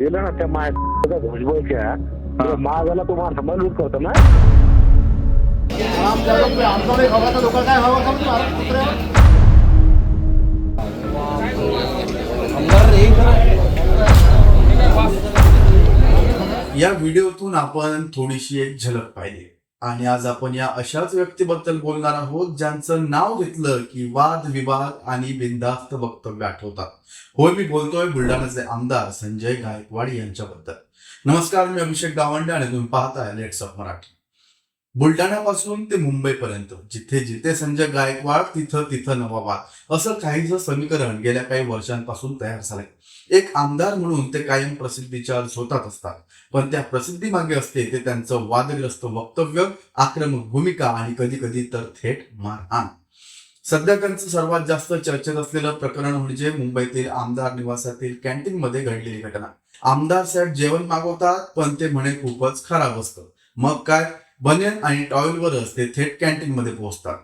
गेलं ना त्या माझ्या भुजबळच्या महागाला तो माणसा लूट करतो ना. आमच्याकडे हवा लोक काय हवा का कुत्र्यावर या व्हिडिओतून आपण थोडीशी एक झलक पाहिली. आणि आज आपण या अशाच व्यक्तीबद्दल बोलणार आहोत ज्यांचं नाव घेतलं की वाद विवाद आणि बिनधास्त वक्तव्य आठवतात. होय मी बोलतोय बुलढाण्याचे आमदार संजय गायकवाड यांच्याबद्दल. नमस्कार मी अभिषेक गावंडे आणि तुम्ही पाहताय लेट्स ऑफ मराठी. बुलढाण्यापासून ते मुंबईपर्यंत जिथे जिथे संजय गायकवाड तिथं तिथं नवाबाद असं काहीच समीकरण गेल्या काही वर्षांपासून तयार झालंय. एक आमदार म्हणून ते कायम प्रसिद्धीच्या झोतात असतात. पण त्या प्रसिद्धी मागे असते ते त्यांचं वादग्रस्त वक्तव्य आक्रमक भूमिका आणि कधी कधी तर थेट मारहाण. सध्या त्यांचं सर्वात जास्त चर्चेत असलेलं प्रकरण म्हणजे मुंबईतील आमदार निवासातील कॅन्टीन मध्ये घडलेली घटना. आमदार साहेब जेवण मागवतात पण ते म्हणे खूपच खराब असतं. मग काय? बनियन आणि टॉयलवरच ते थेट कॅन्टीन मध्ये पोहोचतात.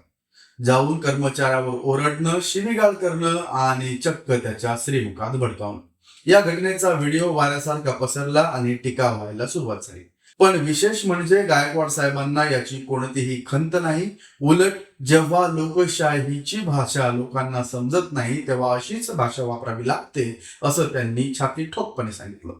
जाऊन कर्मचाऱ्यावर ओरडणं शिवीगाळ करणं आणि चक्क त्याच्या श्रीमुखात भडकावणं. या घटनेचा व्हिडिओ वाऱ्यासारखा पसरला आणि टीका व्हायला सुरुवात झाली. पण विशेष म्हणजे गायकवाड साहेबांना याची कोणतीही खंत नाही. उलट जेव्हा लोकशाहीची भाषा लोकांना समजत नाही तेव्हा अशीच भाषा वापरावी लागते असं त्यांनी छाती ठोकपणे सांगितलं.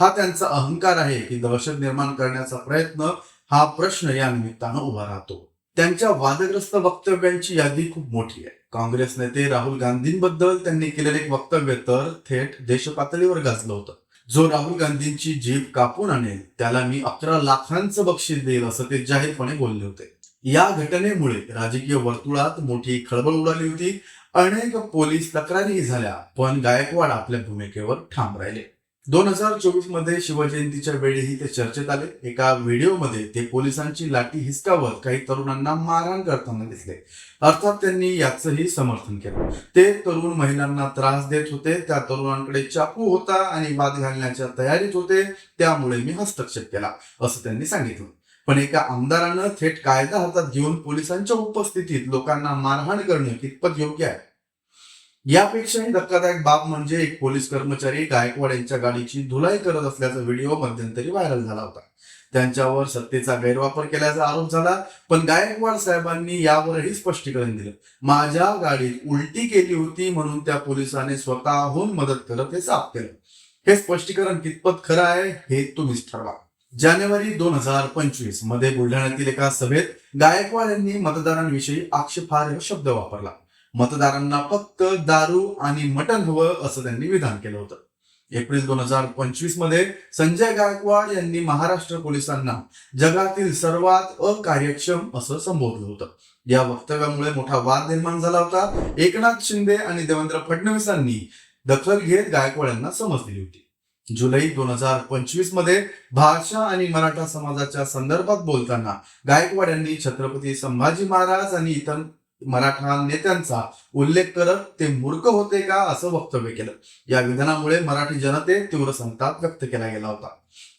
हा त्यांचा अहंकार आहे की दहशत निर्माण करण्याचा प्रयत्न हा प्रश्न या निमित्तानं उभा राहतो. त्यांच्या वादग्रस्त वक्तव्यांची यादी खूप मोठी आहे. काँग्रेस नेते राहुल गांधींबद्दल त्यांनी केलेले एक वक्तव्य तर थेट देशपातळीवर गाजलं होतं. जो राहुल गांधींची जीभ कापून आणेल त्याला मी अकरा लाखांचं बक्षीस देईल असं ते जाहीरपणे बोलले होते. या घटनेमुळे राजकीय वर्तुळात मोठी खळबळ उडाली होती. अनेक पोलीस तक्रारीही झाल्या पण गायकवाड आपल्या भूमिकेवर ठाम राहिले. दोन हजार चोवीसमध्ये शिवजयंतीच्या वेळीही ते चर्चेत आले. एका व्हिडिओमध्ये ते पोलिसांची लाठी हिसकावत काही तरुणांना मारहाण करताना दिसले. अर्थात त्यांनी याचंही समर्थन केलं. ते तरुण महिलांना त्रास देत होते त्या तरुणांकडे चाकू होता आणि वाद घालण्याच्या तयारीत होते त्यामुळे मी हस्तक्षेप केला असं त्यांनी सांगितलं. पण एका आमदारानं थेट कायदा हातात घेऊन पोलिसांच्या उपस्थितीत लोकांना मारहाण करणं कितपत योग्य आहे? यापेक्षाही धक्कादायक बाब म्हणजे एक पोलीस कर्मचारी गायकवाड यांच्या गाडीची धुलाई करत असल्याचा व्हिडिओ मध्यंतरी व्हायरल झाला होता. त्यांच्यावर सत्तेचा गैरवापर केल्याचा आरोप झाला पण गायकवाड साहेबांनी यावरही स्पष्टीकरण दिलं. माझ्या गाडीत उलटी केली होती म्हणून त्या पोलिसाने स्वतःहून मदत करत हे साफ केलं. हे स्पष्टीकरण कितपत खरं आहे हे तुम्हीच ठरवा. जानेवारी दोन हजार पंचवीसमध्ये बुलढाण्यातील एका सभेत गायकवाड यांनी मतदारांविषयी आक्षेपार्ह शब्द वापरला. मतदारांना फक्त दारू आणि मटण हवं असं त्यांनी विधान केलं होतं. एप्रिल दोन हजार पंचवीसमध्ये संजय गायकवाड यांनी महाराष्ट्र पोलिसांना जगातील सर्वात अकार्यक्षम असं संबोधलं होतं. या वक्तव्यामुळे मोठा वाद निर्माण झाला होता. एकनाथ शिंदे आणि देवेंद्र फडणवीसांनी दखल घेत गायकवाड यांना समज दिली होती. जुलै दोन हजार पंचवीसमध्ये भाषा आणि मराठा समाजाच्या संदर्भात बोलताना गायकवाड यांनी छत्रपती संभाजी महाराज आणि इतर मराठा नेत्यांचा उल्लेख करत ते मूर्ख होते का असं वक्तव्य केलं. या विधानामुळे मराठी जनतेत तीव्र संताप व्यक्त केला गेला होता.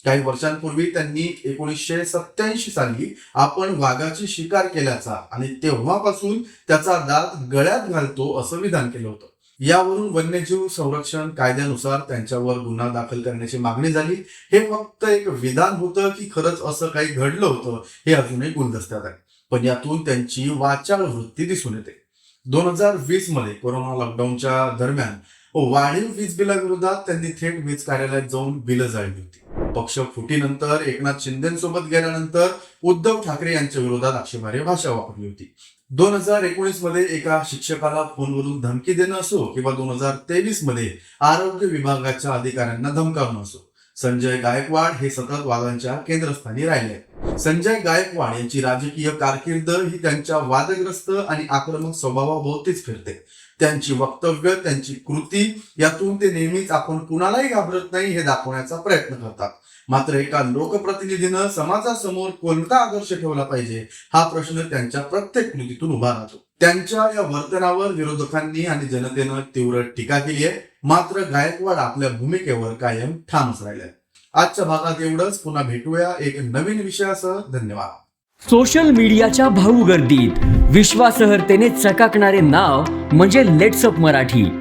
काही वर्षांपूर्वी त्यांनी एकोणीसशे सत्याऐंशी साली आपण वाघाची शिकार केल्याचा आणि तेव्हापासून त्याचा दात गळ्यात घालतो असं विधान केलं होतं. यावरून वन्यजीव संरक्षण कायद्यानुसार त्यांच्यावर गुन्हा दाखल करण्याची मागणी झाली. हे फक्त एक विधान होतं की खरंच असं काही घडलं होतं हे अजूनही गुलदस्त्यात आहे. पण यातून त्यांची वाचाळ वृत्ती दिसून येते. दोन हजार वीसमध्ये कोरोना लॉकडाऊनच्या दरम्यान वाढीव वीज बिलाविरोधात त्यांनी थेट वीज कार्यालयात जाऊन बिलं जाळली होती. पक्ष फुटीनंतर एकनाथ शिंदेसोबत गेल्यानंतर उद्धव ठाकरे यांच्या विरोधात आक्षेपार्ह भाषा वापरली होती. दोन हजार एकोणीसमध्ये एका शिक्षकाला फोनवरून धमकी देणं असो किंवा दोन हजार तेवीसमध्ये आरोग्य विभागाच्या अधिकाऱ्यांना धमकावणं असो संजय गायकवाड हे सतत वादांच्या केंद्रस्थानी राहिले. संजय गायकवाड यांची राजकीय कारकीर्द ही त्यांच्या वादग्रस्त आणि आक्रमक स्वभावाभोवतीच फिरते. त्यांची वक्तव्य त्यांची कृती यातून ते नेहमीच आपण कुणालाही घाबरत नाही हे दाखवण्याचा प्रयत्न करतात. मात्र एका लोकप्रतिनिधीनं समाजासमोर कोणता आदर्श ठेवला पाहिजे हा प्रश्न त्यांच्या प्रत्येक कृतीतून उभा राहतो. त्यांच्या या वर्तनावर विरोधकांनी आणि जनतेनं तीव्र टीका केली आहे. मात्र गायकवाड आपल्या भूमिकेवर कायम ठामच राहिले आजच्या भागात एवढंच. पुन्हा भेटूया एक नवीन विषयासह. धन्यवाद. सोशल मीडियाच्या भाऊ गर्दीत. विश्वासहर्तेने चकाकणारे नाव म्हणजे लेट्सअप मराठी.